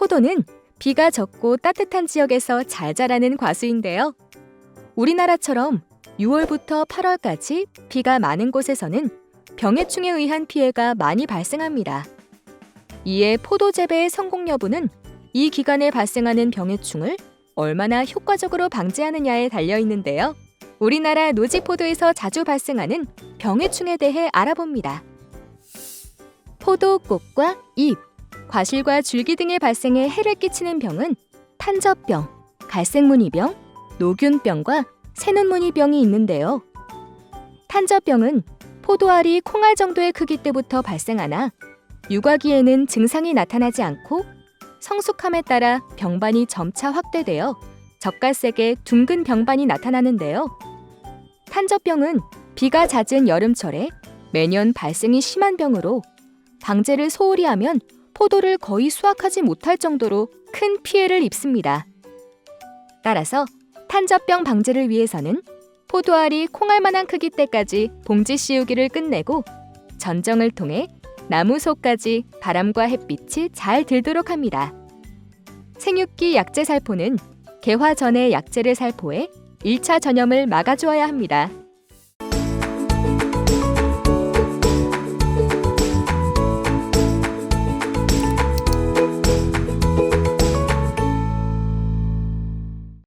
포도는 비가 적고 따뜻한 지역에서 잘 자라는 과수인데요. 우리나라처럼 6월부터 8월까지 비가 많은 곳에서는 병해충에 의한 피해가 많이 발생합니다. 이에 포도 재배의 성공 여부는 이 기간에 발생하는 병해충을 얼마나 효과적으로 방지하느냐에 달려 있는데요. 우리나라 노지포도에서 자주 발생하는 병해충에 대해 알아봅니다. 포도꽃과 잎, 과실과 줄기 등의 발생에 해를 끼치는 병은 탄저병, 갈색무늬병, 노균병과 새눈무늬병이 있는데요. 탄저병은 포도알이 콩알 정도의 크기 때부터 발생하나 육아기에는 증상이 나타나지 않고 성숙함에 따라 병반이 점차 확대되어 젓갈색의 둥근 병반이 나타나는데요. 탄저병은 비가 잦은 여름철에 매년 발생이 심한 병으로 방제를 소홀히 하면 포도를 거의 수확하지 못할 정도로 큰 피해를 입습니다. 따라서 탄저병 방제를 위해서는 포도알이 콩알만한 크기 때까지 봉지 씌우기를 끝내고 전정을 통해 나무 속까지 바람과 햇빛이 잘 들도록 합니다. 생육기 약제 살포는 개화 전에 약제를 살포해 1차 전염을 막아주어야 합니다.